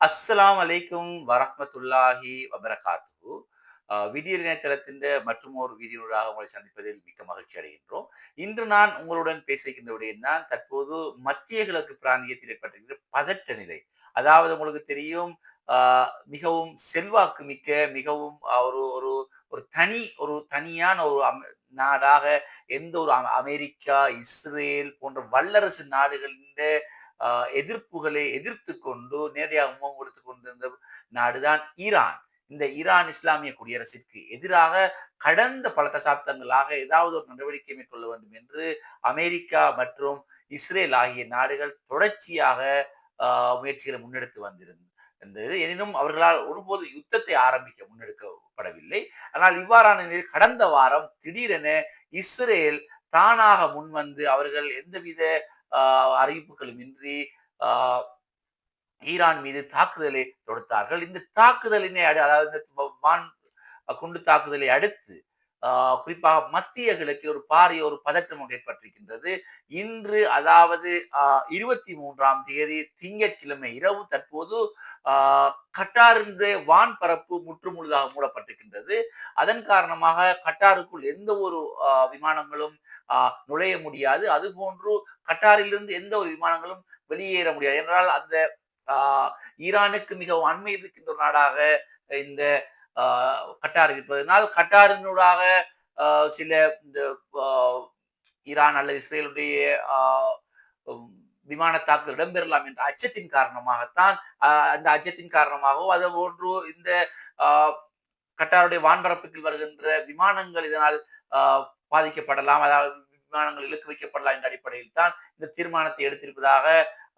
அஸ்ஸலாம் அலைக்கும் வரஹ்மத்துல்லாஹி வபரகாத்து விடியல் இணையதளத்தின் மற்றும் ஒரு வீடியோடாக உங்களை சந்திப்பதில் மிக்க மகிழ்ச்சி அடைகின்றோம். இன்று நான் உங்களுடன் பேசுகின்ற விடயம் தான் தற்போது மத்திய கிழக்கு பிராந்தியத்தில் ஏற்பட்டிருக்கிற பதற்ற நிலை. அதாவது உங்களுக்கு தெரியும் ஆஹ், மிகவும் செல்வாக்கு மிக்க மிகவும் ஒரு ஒரு ஒரு தனி ஒரு தனியான ஒரு நாடாக எந்த ஒரு அமெரிக்கா இஸ்ரேல் போன்ற வல்லரசு நாடுகளின் எதிர்ப்புகளை எதிர்த்து கொண்டு நேரடியாக முகம் கொடுத்து கொண்டிருந்த நாடுதான் ஈரான். இந்த ஈரான் இஸ்லாமிய குடியரசிற்கு எதிராக கடந்த பல தசாப்தங்களாக ஏதாவது ஒரு நடவடிக்கை மேற்கொள்ள வேண்டும் என்று அமெரிக்கா மற்றும் இஸ்ரேல் ஆகிய நாடுகள் தொடர்ச்சியாக ஆஹ், முயற்சிகளை முன்னெடுத்து வந்திருந்தது. எனினும் அவர்களால் ஒருபோது யுத்தத்தை ஆரம்பிக்க முன்னெடுக்கப்படவில்லை. ஆனால் இவ்வாறான நிலையில் கடந்த வாரம் திடீரென இஸ்ரேல் தானாக முன்வந்து அவர்கள் எந்தவித அறிவிப்புகளும் இன்றி ஈரான் மீது தாக்குதலை தொடுத்தார்கள். இந்த தாக்குதலினை அதாவது இந்த வான் குண்டு தாக்குதலை அடுத்து குறிப்பாக மத்திய கிழக்கில் ஒரு பாரிய ஒரு பதற்றம் ஒன்று ஏற்பட்டிருக்கின்றது. இன்று அதாவது இருபத்தி மூன்றாம் தேதி திங்கட்கிழமை இரவு தற்போது ஆஹ், வான் பரப்பு முற்றுமுழுதாக மூடப்பட்டிருக்கின்றது. அதன் காரணமாக கட்டாருக்குள் எந்த ஒரு விமானங்களும் நுழைய முடியாது. அதுபோன்று கட்டாரிலிருந்து எந்த ஒரு விமானங்களும் வெளியேற முடியாது. என்றால் அந்த ஆஹ், ஈரானுக்கு மிகவும் அண்மை இருக்கின்ற ஒரு நாடாக இந்த ஆஹ், கட்டார் இருப்பதனால் கட்டாரினூடாக ஆஹ், சில இந்த ஆஹ், ஈரான் அல்லது இஸ்ரேலுடைய ஆஹ், விமான தாக்குதல் இடம்பெறலாம் என்ற அச்சத்தின் காரணமாகத்தான் ஆஹ், அந்த அச்சத்தின் காரணமாகவோ அது போன்று இந்த ஆஹ், கட்டாருடைய வான்பரப்புக்கு வருகின்ற விமானங்கள் இதனால் ஆஹ், பாதிக்கப்படலாம் அதாவது விமானங்கள் இழுக்கு வைக்கப்படலாம் என்ற அடிப்படையில் தான் இந்த தீர்மானத்தை எடுத்திருப்பதாக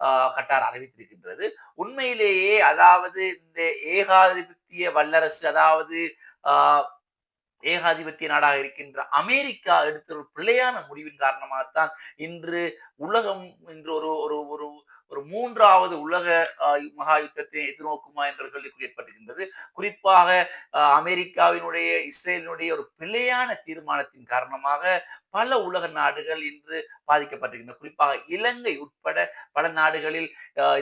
ஆஹ், கட்டார் அறிவித்திருக்கின்றது. உண்மையிலேயே அதாவது இந்த ஏகாதிபத்திய வல்லரசு அதாவது ஆஹ், ஏகாதிபத்திய நாடாக இருக்கின்ற அமெரிக்கா எடுத்த ஒரு பிழையான முடிவின் காரணமாகத்தான் இன்று உலகம் இன்று ஒரு ஒரு ஒரு ஒரு மூன்றாவது உலக மகா யுத்தத்தை எதிர்நோக்குமா என்ற கேள்விக்குறி ஏற்பட்டிருக்கின்றது. குறிப்பாக அமெரிக்காவினுடைய இஸ்ரேலினுடைய ஒரு பிழையான தீர்மானத்தின் காரணமாக பல உலக நாடுகள் இன்று பாதிக்கப்பட்டிருக்கின்றன. குறிப்பாக இலங்கை உட்பட பல நாடுகளில்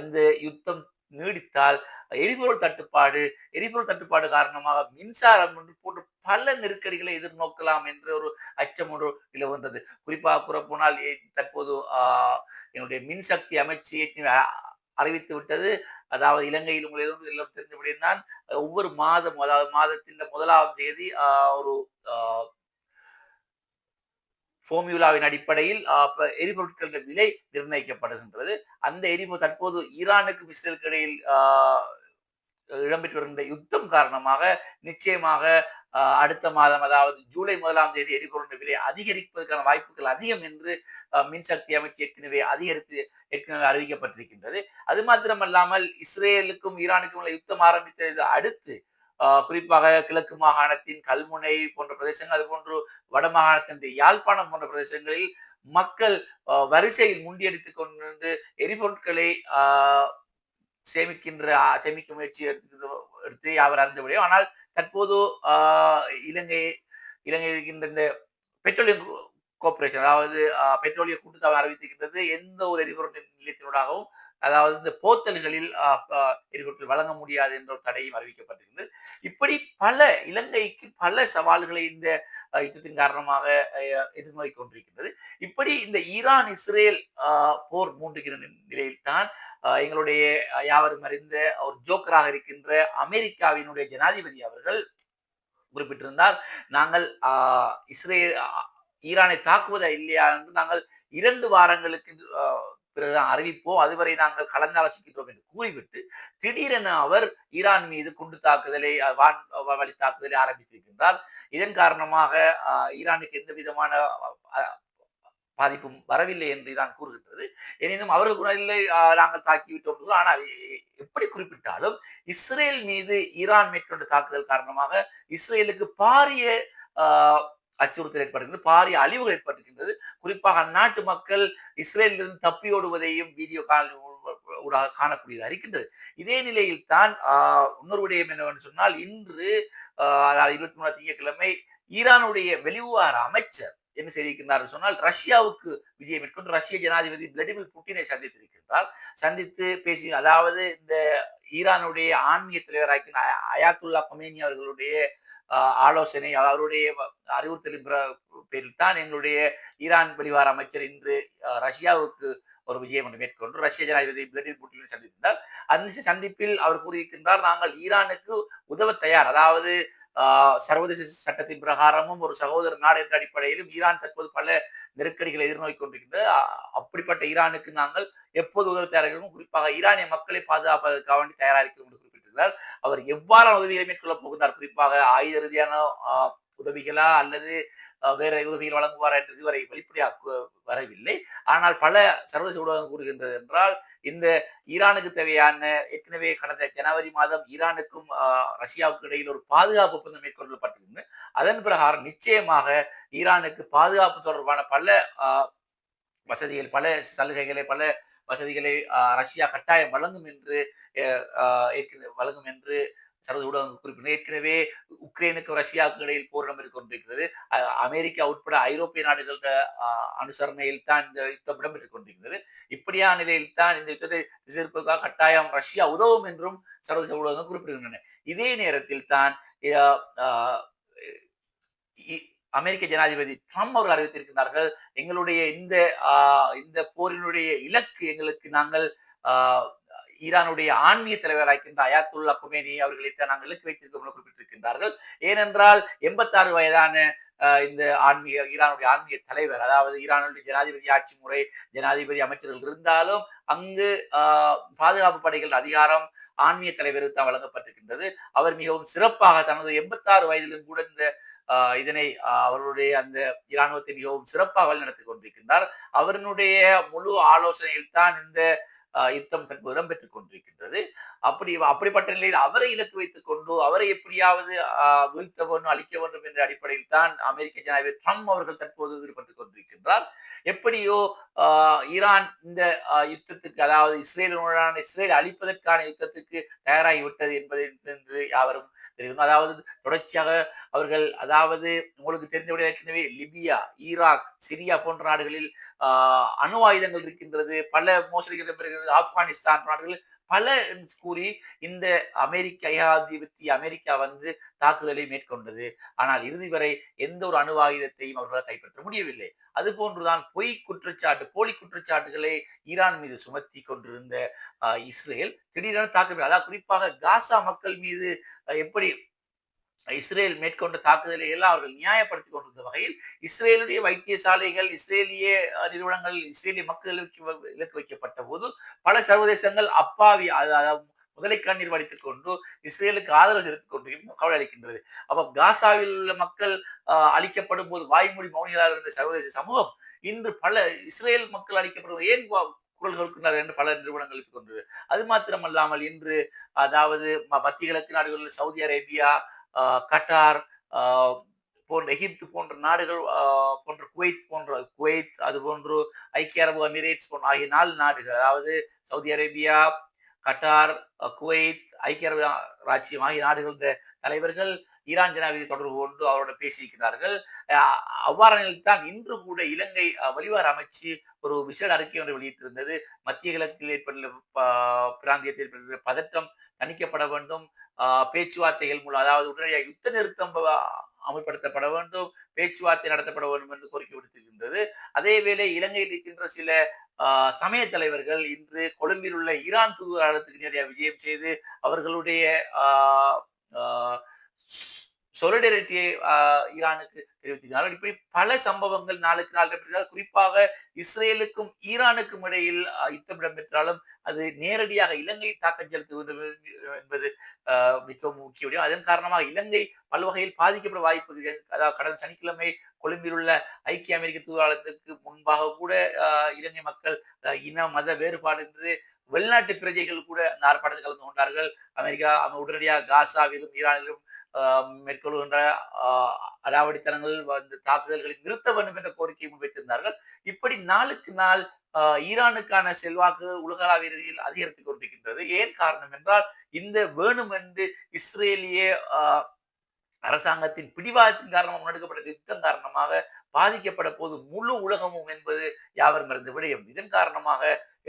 இந்த யுத்தம் நீடித்தால் எரிபொருள் தட்டுப்பாடு எரிபொருள் தட்டுப்பாடு காரணமாக மின்சாரம் என்று போன்ற பல நெருக்கடிகளை எதிர்நோக்கலாம் என்ற ஒரு அச்சம் ஒன்று நிலவுகின்றது குறிப்பாக கூறப்போனால் தற்போது ஆஹ், என்னுடைய மின்சக்தி அமைச்சு அறிவித்து விட்டது. அதாவது இலங்கையில் உங்களிலிருந்து எல்லாம் தெரிந்தபடிதான் ஒவ்வொரு மாதம் அதாவது மாதத்தின் முதலாவது தேதி ஆஹ், ஒரு ஆஹ், அடிப்படையில் ஆஹ், எரிபொருட்களின் விலை நிர்ணயிக்கப்படுகின்றது. அந்த எரிபொருள் தற்போது ஈரானுக்கும் இஸ்ரேலுக்கு இடையில் ஆஹ், இடம்பெற்று வருகின்ற யுத்தம் காரணமாக நிச்சயமாக அடுத்த மாதம் அதாவது ஜூலை முதலாம் தேதி எரிபொருள் விலை அதிகரிப்பதற்கான வாய்ப்புகள் அதிகம் என்று மின்சக்தி அமைச்சு ஏற்கனவே அதிகரித்து ஏற்கனவே அறிவிக்கப்பட்டிருக்கின்றது. அது மாத்திரமல்லாமல் இஸ்ரேலுக்கும் ஈரானுக்கும் உள்ள யுத்தம் ஆரம்பித்தது அடுத்து குறிப்பாக கிழக்கு மாகாணத்தின் கல்முனை போன்ற பிரதேசங்கள் அதுபோன்று வட மாகாணத்தின் யாழ்ப்பாணம் போன்ற பிரதேசங்களில் மக்கள் வரிசையில் முண்டியடித்துக் கொண்டு எரிபொருட்களை ஆஹ், சேமிக்கின்ற சேமிக்க முயற்சி எடுத்து எடுத்து அவர் அறிந்தபடியோ ஆனால் தற்போது ஆஹ், இலங்கை இலங்கை இருக்கின்ற இந்த பெட்ரோலியம் கோர்பரேஷன் அதாவது பெட்ரோலிய கூட்டுத்தாபனம் அறிவித்திருக்கின்றது எந்த ஒரு எரிபொருள் நிலையத்தினூடாகவும் அதாவது இந்த போத்தல்களில் எரிபொருட்கள் வழங்க முடியாது என்ற ஒரு தடையும் அறிவிக்கப்பட்டிருக்கிறது இப்படி பல இலங்கைக்கு பல சவால்களை இந்த யுத்தத்தின் காரணமாக எதிர்நோய் கொண்டிருக்கின்றது. இப்படி இந்த ஈரான் இஸ்ரேல் ஆஹ், போர் மூண்டுகிற நிலையில்தான் எங்களுடைய யாவரும் அறிந்த ஒரு ஜோக்கராக இருக்கின்ற அமெரிக்காவினுடைய ஜனாதிபதி அவர்கள் குறிப்பிட்டிருந்தார் நாங்கள் ஆஹ், இஸ்ரேல் ஈரானை தாக்குவதா இல்லையா? என்று நாங்கள் இரண்டு வாரங்களுக்கு பிறகுதான் அறிவிப்போம். அதுவரை நாங்கள் கலந்தாலோசிக்கின்றோம் என்று கூறிவிட்டு திடீரென அவர் ஈரான் மீது குண்டு தாக்குதலை வான் வ- வழி தாக்குதலை ஆரம்பித்திருக்கின்றார். இதன் காரணமாக ஈரானுக்கு எந்த விதமான பாதிப்பும் வரவில்லை என்று ஈரான் கூறுகின்றது. எனினும் அவர்கள் கூட நாங்கள் தாக்கிவிட்டோம் ஆனால் எப்படி குறிப்பிட்டாலும் இஸ்ரேல் மீது ஈரான் மேற்கொண்ட தாக்குதல் காரணமாக இஸ்ரேலுக்கு பாரிய ஆஹ், அச்சுறுத்தல் ஏற்படுகின்றது பாரிய அழிவுகள் ஏற்பட்டிருக்கின்றது குறிப்பாக அந்நாட்டு மக்கள் இஸ்ரேலிலிருந்து தப்பியோடுவதையும் வீடியோ கால் ஊடாக காணக்கூடியதாக இருக்கின்றது இதே நிலையில் தான் ஆஹ், இன்னொரு விடயம் என்னவென்று சொன்னால் இன்று அதாவது இருபத்தி மூணாம் திங்கட்கிழமை ஈரானுடைய வெளிவார அமைச்சர் என்ன செய்திருக்கிறார் என்று சொன்னால் ரஷ்யாவுக்கு விஜயம் மேற்கொண்டு ரஷ்ய ஜனாதிபதி விளாடிமிர் புட்டினை சந்தித்திருக்கின்றார். சந்தித்து பேசி அதாவது இந்த ஈரானுடைய ஆன்மீக தலைவராக்கின அயாத்துல்லா கொமேனி அவர்களுடைய ஆலோசனை, அவருடைய அறிவுறுத்தலின் பேரில் தான் எங்களுடைய ஈரான் வெளிவார அமைச்சர் இன்று ரஷ்யாவுக்கு ஒரு விஜயம் ஒன்று மேற்கொண்டு ரஷ்ய ஜனாதிபதி விளாடிமிர் புட்டினை சந்தித்திருந்தார். அந்த சந்திப்பில் அவர் கூறியிருக்கின்றார், நாங்கள் ஈரானுக்கு உதவ தயார். அதாவது சர்வதேச சட்டத்தின் பிரகாரமும் ஒரு சகோதர நாடு என்ற அடிப்படையிலும் ஈரான் தற்போது பல நெருக்கடிகளை எதிர்நோக்கி கொண்டிருக்கின்றது. அப்படிப்பட்ட ஈரானுக்கு நாங்கள் எப்போது உதவ தயாராக குறிப்பாக ஈரானிய மக்களை பாதுகாப்பதற்காக வேண்டி தயாராக இருக்கிறோம் என்று குறிப்பிட்டிருக்கிறார். அவர் எவ்வாறான உதவிகளை மேற்கொள்ளப் போகின்றார், குறிப்பாக ஆயுத ரீதியான உதவிகளா அல்லது வேற உதவிகள் வழங்குவாரா என்று இதுவரை வெளிப்படையாக வரவில்லை. ஆனால் பல சர்வதேச ஊடகம் கூறுகின்றது என்றால், இந்த ஈரானுக்கு தேவையான ஏற்கனவே கடந்த ஜனவரி மாதம் ஈரானுக்கும் ரஷ்யாவுக்கு இடையில் ஒரு பாதுகாப்பு ஒப்பந்தம் மேற்கொள்ளப்பட்டிருந்து. அதன் பிரகாரம் நிச்சயமாக ஈரானுக்கு பாதுகாப்பு தொடர்பான பல வசதிகள், பல சலுகைகளை, பல வசதிகளை ரஷ்யா கட்டாயம் வழங்கும் என்று வழங்கும் என்று சர்வதேச ஊடகங்கள் குறிப்பிட்டன. ஏற்கனவே உக்ரைனுக்கும் ரஷ்யாவுக்கும் இடையில் போர் இடம்பெற்றுக் கொண்டிருக்கிறது. அமெரிக்கா உட்பட ஐரோப்பிய நாடுகள அனுசரணையில் தான் இந்த யுத்தம் இடம்பெற்றுக் கொண்டிருக்கிறது. இப்படியான நிலையில் தான் இந்த யுத்தத்தை எதிர்ப்பதற்காக கட்டாயம் ரஷ்யா உதவும் என்றும் சர்வதேச ஊடகங்கள் குறிப்பிடுகின்றன. இதே நேரத்தில் தான் அமெரிக்க ஜனாதிபதி ட்ரம்ப் அவர்கள் அறிவித்திருக்கிறார்கள், எங்களுடைய இந்த இந்த போரினுடைய இலக்கு எங்களுக்கு நாங்கள் ஈரானுடைய ஆன்மீக தலைவராகின்ற அயாத்துல்லா குமேனி அவர்களைத்தான் நாங்கள் இலக்கு வைத்திருக்கிறோம் குறிப்பிட்டிருக்கின்றார்கள். ஏனென்றால் 86 வயதான இந்த ஆன்மீக ஈரானுடைய ஆன்மீக தலைவர், அதாவது ஈரானுடைய ஜனாதிபதி ஆட்சி முறை, ஜனாதிபதி அமைச்சர்கள் இருந்தாலும், அங்கு பாதுகாப்பு படைகள் அதிகாரம் ஆன்மீக தலைவருக்கு தான் வழங்கப்பட்டிருக்கின்றது. அவர் மிகவும் சிறப்பாக தனது 86 வயதிலும் கூட இந்த இதனை அவருடைய அவர்களுடைய அந்த இராணுவத்தை மிகவும் சிறப்பாக வழிநடத்திக் கொண்டிருக்கின்றார். அவருடைய முழு ஆலோசனையில் தான் இந்த யுத்தம் தற்போது இடம்பெற்றுக் கொண்டிருக்கின்றது. அப்படி அப்படிப்பட்ட நிலையில் அவரை இலக்கு வைத்துக் கொண்டு, அவரை எப்படியாவது வீழ்த்த வேண்டும், அழிக்க வேண்டும் என்ற அடிப்படையில் தான் அமெரிக்க ஜனாதிபதி ட்ரம்ப் அவர்கள் தற்போது ஈடுபட்டுக் கொண்டிருக்கின்றார். எப்படியோ ஈரான் இந்த யுத்தத்துக்கு அதாவது இஸ்ரேலுடனான இஸ்ரேல் அழிப்பதற்கான யுத்தத்துக்கு தயாராகிவிட்டது என்பதை என்று யாவரும் தெரியும். அதாவது தொடர்ச்சியாக அவர்கள் அதாவது உங்களுக்கு தெரிந்தபடி ஏற்கனவே லிபியா, ஈராக், சிரியா போன்ற நாடுகளில் அணு ஆயுதங்கள் இருக்கின்றது. பல மோசடிகள் இடம்பெறுகிறது. ஆப்கானிஸ்தான் நாடுகளில் பல கூறி இந்த அமெரிக்க ஏகாதிபத்திய அமெரிக்கா வந்து தாக்குதலை மேற்கொண்டது. ஆனால் இறுதி வரை எந்த ஒரு அணு ஆயுதத்தையும் அவர்களால் கைப்பற்ற முடியவில்லை. அதுபோன்றுதான் பொய் குற்றச்சாட்டு, போலி குற்றச்சாட்டுகளை ஈரான் மீது சுமத்தி கொண்டிருந்த இஸ்ரேல் திடீரென தாக்கவில்லை அதாவது குறிப்பாக காசா மக்கள் மீது எப்படி இஸ்ரேல் மேற்கொண்ட தாக்குதலை எல்லாம் அவர்கள் நியாயப்படுத்திக் கொண்டிருந்த வகையில், இஸ்ரேலுடைய வைத்தியசாலைகள், இஸ்ரேலிய நிறுவனங்கள், இஸ்ரேலிய மக்களுக்கு இலக்கு வைக்கப்பட்ட போது பல சர்வதேசங்கள் அப்பாவி அதாவது முதலை கண்ணீர் வடித்துக் கொண்டு இஸ்ரேலுக்கு ஆதரவு செலுத்திக் கொண்டு கவலை அளிக்கின்றது. அப்ப காசாவில் உள்ள மக்கள் அளிக்கப்படும் அழிக்கப்படும் போது வாய்மொழி மௌனிகளாக இருந்த சர்வதேச சமூகம், இன்று பல இஸ்ரேல் மக்கள் அளிக்கப்படுவது ஏன் குரல் கொடுக்கின்றார்கள் என்று பல நிறுவனங்கள் கொண்டது. அது மாத்திரமல்லாமல் இன்று அதாவது மத்திய கிழக்கு நாடுகளில் சவுதி அரேபியா, கட்டார், போன்ற எகிப்து போன்ற நாடுகள் போன்ற குவைத் போன்ற குவைத், அது போன்று ஐக்கிய அரபு அமிரேட்ஸ் போன்ற ஆகிய நாலு நாடுகள் அதாவது சவுதி அரேபியா, கட்டார், குவைத், ஐக்கிய அரபு ராஜ்யம் ஆகிய நாடுகள் தலைவர்கள் ஈரான் ஜனாதிபதி தொடர்பு கொண்டு அவருடன் பேசியிருக்கிறார்கள். அவ்வாறு அவ்வாறான இன்று கூட இலங்கை அ வெளிவார அமைச்சு ஒரு விசேட அறிக்கை ஒன்றை வெளியிட்டிருந்தது. மத்திய கிழக்கில் ஏற்பட்டுள்ள பிராந்தியத்தில் ஏற்பட்டுள்ள பதற்றம் தணிக்கப்பட வேண்டும். பேச்சுவார்த்தைகள் மூலம் அதாவது உடனடியாக யுத்த நிறுத்தம் அமல்படுத்தப்பட வேண்டும். பேச்சுவார்த்தை நடத்தப்பட வேண்டும் என்று கோரிக்கை விடுத்திருக்கின்றது. அதேவேளை இலங்கையில் இருக்கின்ற சில சமய தலைவர்கள் இன்று கொழும்பில் உள்ள ஈரான் தூதரகத்துக்கு நேரடியாக விஜயம் செய்து அவர்களுடைய சொலிடரிட்டியை ஈரானுக்கு தெரிவித்திருக்கிறார்கள். இப்படி பல சம்பவங்கள் நாளுக்கு நாள் இடம்பெறுகிறது. குறிப்பாக இஸ்ரேலுக்கும் ஈரானுக்கும் இடையில் யுத்தம் இடம்பெற்றாலும், அது நேரடியாக இலங்கை தாக்கம் செலுத்துவது என்பது மிகவும் முக்கியம் அதன் காரணமாக இலங்கை பல்வகையில் பாதிக்கப்பட வாய்ப்பு அதாவது கடந்த சனிக்கிழமை கொழும்பில் உள்ள ஐக்கிய அமெரிக்க தூதரகத்துக்கு முன்பாக கூட இலங்கை மக்கள் இன, மத வேறுபாடு என்று வெளிநாட்டு பிரஜைகள் கூட அந்த ஆர்ப்பாட்டத்தில் கலந்து கொண்டார்கள். அமெரிக்கா உடனடியாக காசாவிலும், ஈரானிலும் மேற்கொள்கின்ற அடாவடித்தனங்கள், வந்து தாக்குதல்களை நிறுத்த வேண்டும் என்ற கோரிக்கையை முன்வைத்திருந்தார்கள். இப்படி நாளுக்கு நாள் ஈரானுக்கான செல்வாக்கு உலகளாவிய ரீதியில் அதிகரித்துக் கொண்டிருக்கின்றது. ஏன் காரணம் என்றால், இந்த வேணுமென்று இஸ்ரேலிய ஆஹ் அரசாங்கத்தின் பிடிவாதத்தின் காரணமாக முன்னெடுக்கப்பட்ட யுத்தம் காரணமாக பாதிக்கப்பட போது முழு உலகமும் என்பது யாவரும் மறந்த விடயம். இதன் காரணமாக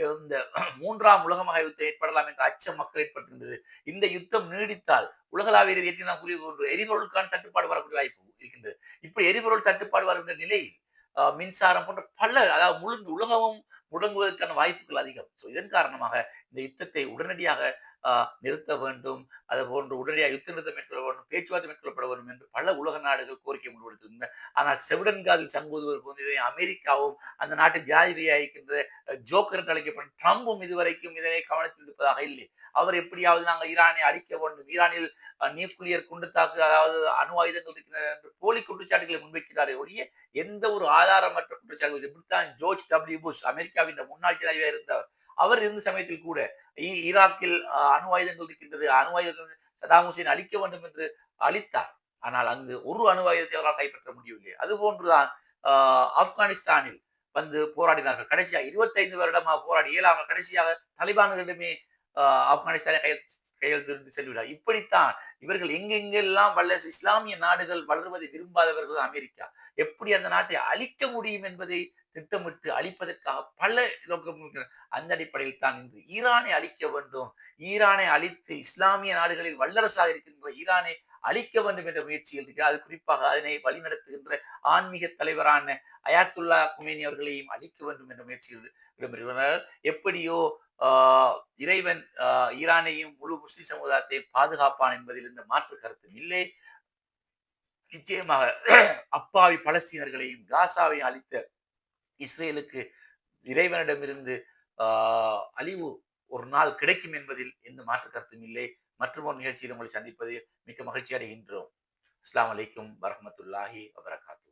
இந்த மூன்றாம் உலக மகா யுத்தம் ஏற்படலாம் என்ற அச்சம் மக்கள் ஏற்பட்டிருந்தது. இந்த யுத்தம் நீடித்தால் உலகளாவிய ஏற்றி நான் கூறிய போன்று எரிபொருளுக்கான தட்டுப்பாடு வரக்கூடிய வாய்ப்பு இருக்கின்றது. இப்படி எரிபொருள் தட்டுப்பாடு வருகின்ற நிலையில் ஆஹ், மின்சாரம் போன்ற பல அதாவது முழு உலகமும் முடங்குவதற்கான வாய்ப்புகள் அதிகம். ஸோ இதன் காரணமாக இந்த யுத்தத்தை உடனடியாக நிறுத்த வேண்டும். அது போன்று உடனடியாக யுத்த நிறுத்தம் மேற்கொள்ள வேண்டும் பேச்சுவார்த்தை மேற்கொள்ளப்பட வேண்டும் என்று பல உலக நாடுகள் கோரிக்கை முன்வெடுத்திருந்தன ஆனால் செவிடன்காதில் காதில் சங்கூதுவது இதை அமெரிக்காவும் அந்த நாட்டின் ஜனாதிபதியாக இருக்கின்ற ஜோக்கர் என்று அழைக்கப்படும் ட்ரம்பும் இதுவரைக்கும் இதனை கவனத்தில் இருப்பதாக இல்லை. அவர் எப்படியாவது நாங்கள் ஈரானை அழிக்க வேண்டும். ஈரானில் நியூக்ளியர் குண்டு தாக்கு அதாவது அணு ஆயுதங்கள் இருக்கின்றன என்று போலி குற்றச்சாட்டுகளை முன்வைக்கிறாரே ஒழிய எந்த ஒரு ஆதாரமற்ற குற்றச்சாட்டுகள் இப்படித்தான் ஜோர்ஜ் டபிள்யூ புஷ் அமெரிக்காவின் முன்னாள் ஜனாதிபதியாக இருந்தவர் அவர் இருந்த சமயத்தில் கூட ஈராக்கில் அணு ஆயுதங்கள் இருக்கின்றது அணு ஆயுதங்கள் சதாம் ஹுசேன் அழிக்க வேண்டும் என்று அளித்தார். ஆனால் அங்கு ஒரு அணு ஆயுதத்தை அவரால் கைப்பற்ற முடியவில்லை. அதுபோன்றுதான் ஆஹ், ஆப்கானிஸ்தானில் வந்து போராடினார்கள். கடைசியாக இருபத்தைந்து வருடமாக போராடி இயலாமல் கடைசியாக தலிபான்களிடமே ஆஹ், கை கையில் கையெழுத்து செல்கிறார். இப்படித்தான் இவர்கள் எங்கெங்கெல்லாம் வல்ல இஸ்லாமிய நாடுகள் வளர்வதை விரும்பாதவர்கள் அமெரிக்கா எப்படி அந்த நாட்டை அழிக்க முடியும் என்பதை திட்டமிட்டு அழிப்பதற்காக பல நோக்கம் அந்த அடிப்படையில் தான் இன்று ஈரானை அழிக்க வேண்டும். ஈரானை அழித்து இஸ்லாமிய நாடுகளில் வல்லரசாக இருக்கின்ற ஈரானை அழிக்க வேண்டும் என்ற முயற்சியில் இருக்கிறார் அது குறிப்பாக அதனை வழிநடத்துகின்ற ஆன்மீக தலைவரான அயாத்துல்லா குமேனி அவர்களையும் அழிக்க வேண்டும் என்ற முயற்சியில் இடம்பெறுகிறார் எப்படியோ இறைவன் ஈரானையும் முழு முஸ்லிம் சமுதாயத்தையும் பாதுகாப்பான் என்பதில் இந்த மாற்று கருத்தும் இல்லை. நிச்சயமாக அப்பாவி பலஸ்தீனர்களையும் காசாவையும் அளித்த இஸ்ரேலுக்கு இறைவனிடமிருந்து அழிவு ஒரு நாள் கிடைக்கும் என்பதில் எந்த மாற்று கருத்தும் இல்லை. மற்றும் ஒரு நிகழ்ச்சியில் உங்களை சந்திப்பதில் மிக்க மகிழ்ச்சி அடைகின்றோம். அஸ்லாம் அலைக்கும் வரமத்துல்லாஹி வபரகாத்து.